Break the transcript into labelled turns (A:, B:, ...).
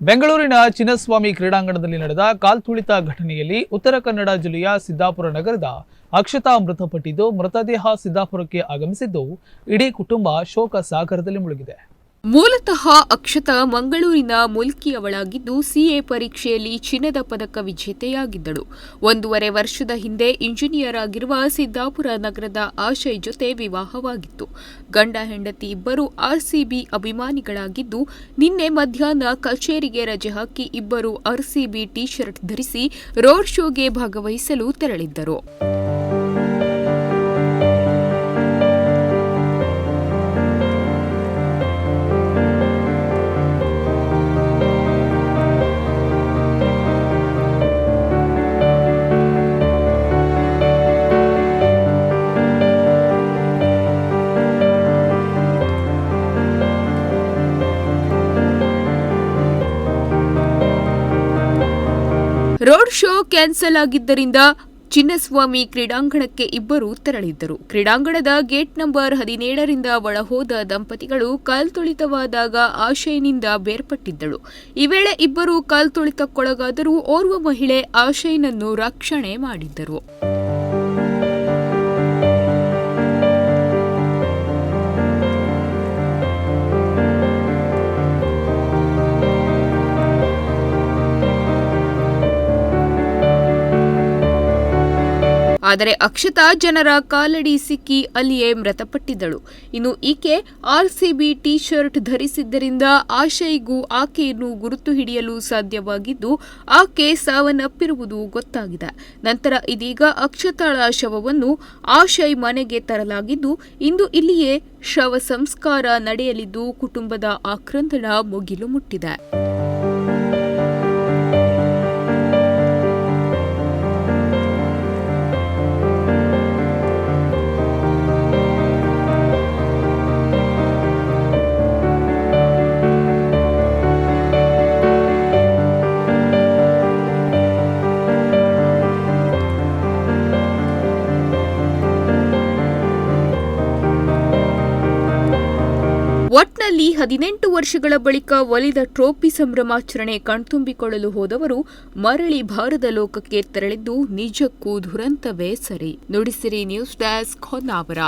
A: ಬೆಂಗಳೂರಿನ ಚಿನ್ನಸ್ವಾಮಿ ಕ್ರೀಡಾಂಗಣದಲ್ಲಿ ನಡೆದ ಕಾಲ್ತುಳಿತ ಘಟನೆಯಲ್ಲಿ ಉತ್ತರ ಕನ್ನಡ ಜಿಲ್ಲೆಯ ಸಿದ್ದಾಪುರ ನಗರದ ಅಕ್ಷತಾ ಮೃತಪಟ್ಟಿದ್ದು ಮೃತದೇಹ ಸಿದ್ದಾಪುರಕ್ಕೆ ಆಗಮಿಸಿದ್ದು ಇಡೀ ಕುಟುಂಬ ಶೋಕ ಸಾಗರದಲ್ಲಿ ಮುಳುಗಿದೆ.
B: ಮೂಲತಃ ಅಕ್ಷತಾ ಮಂಗಳೂರಿನ ಮುಲ್ಕಿಯವಳಾಗಿದ್ದು ಸಿಎ ಪರೀಕ್ಷೆಯಲ್ಲಿ ಚಿನ್ನದ ಪದಕ ವಿಜೇತೆಯಾಗಿದ್ದಳು. ಒಂದೂವರೆ ವರ್ಷದ ಹಿಂದೆ ಇಂಜಿನಿಯರ್ ಆಗಿರುವ ಸಿದ್ದಾಪುರ ನಗರದ ಆಶಯ್ ಜೊತೆ ವಿವಾಹವಾಗಿತ್ತು. ಗಂಡ ಹೆಂಡತಿ ಇಬ್ಬರು ಆರ್ಸಿಬಿ ಅಭಿಮಾನಿಗಳಾಗಿದ್ದು, ನಿನ್ನೆ ಮಧ್ಯಾಹ್ನ ಕಚೇರಿಗೆ ರಜೆ ಹಾಕಿ ಇಬ್ಬರು ಆರ್ಸಿಬಿ ಟಿ ಶರ್ಟ್ ಧರಿಸಿ ರೋಡ್ ಶೋಗೆ ಭಾಗವಹಿಸಲು ತೆರಳಿದ್ದರು. ರೋಡ್ ಶೋ ಕ್ಯಾನ್ಸಲ್ ಆಗಿದ್ದರಿಂದ ಚಿನ್ನಸ್ವಾಮಿ ಕ್ರೀಡಾಂಗಣಕ್ಕೆ ಇಬ್ಬರು ತೆರಳಿದ್ದರು. ಕ್ರೀಡಾಂಗಣದ ಗೇಟ್ ನಂಬರ್ ಹದಿನೇಳರಿಂದ ಒಳಹೋದ ದಂಪತಿಗಳು ಕಾಲ್ತುಳಿತವಾದಾಗ ಆಶಯನಿಂದ ಬೇರ್ಪಟ್ಟಿದ್ದಳು. ಈ ವೇಳೆ ಇಬ್ಬರು ಕಾಲ್ತುಳಿತಕ್ಕೊಳಗಾದರೂ ಓರ್ವ ಮಹಿಳೆ ಆಶಯನನ್ನು ರಕ್ಷಣೆ ಮಾಡಿದ್ದರು. ಆದರೆ ಅಕ್ಷತಾ ಜನರ ಕಾಲಡಿ ಸಿಕ್ಕಿ ಅಲ್ಲಿಯೇ ಮೃತಪಟ್ಟಿದ್ದಳು. ಇನ್ನು ಈಕೆ ಆರ್ಸಿಬಿ ಟಿ ಶರ್ಟ್ ಧರಿಸಿದ್ದರಿಂದ ಆಶಯಿಗೂ ಆಕೆಯನ್ನು ಗುರುತು ಹಿಡಿಯಲು ಸಾಧ್ಯವಾಗಿದ್ದು, ಆಕೆ ಸಾವನ್ನಪ್ಪಿರುವುದು ಗೊತ್ತಾಗಿದೆ. ನಂತರ ಇದೀಗ ಅಕ್ಷತಾಳ ಶವವನ್ನು ಆಶಯ್ ಮನೆಗೆ ತರಲಾಗಿದ್ದು, ಇಂದು ಇಲ್ಲಿಯೇ ಶವ ಸಂಸ್ಕಾರ ನಡೆಯಲಿದ್ದು ಕುಟುಂಬದ ಆಕ್ರಂದನ ಮುಗಿಲು ಮುಟ್ಟಿದೆ. ಒಟ್ನಲ್ಲಿ ಹದಿನೆಂಟು ವರ್ಷಗಳ ಬಳಿಕ ಒಲಿದ ಟ್ರೋಫಿ ಸಂಭ್ರಮಾಚರಣೆ ಕಣ್ತುಂಬಿಕೊಳ್ಳಲು ಹೋದವರು ಮರಳಿ ಭಾರದ ಲೋಕಕ್ಕೆ ತೆರಳಿದ್ದು ನಿಜಕ್ಕೂ ದುರಂತವೇ ಸರಿ. Nudisiri news desk Honnavar.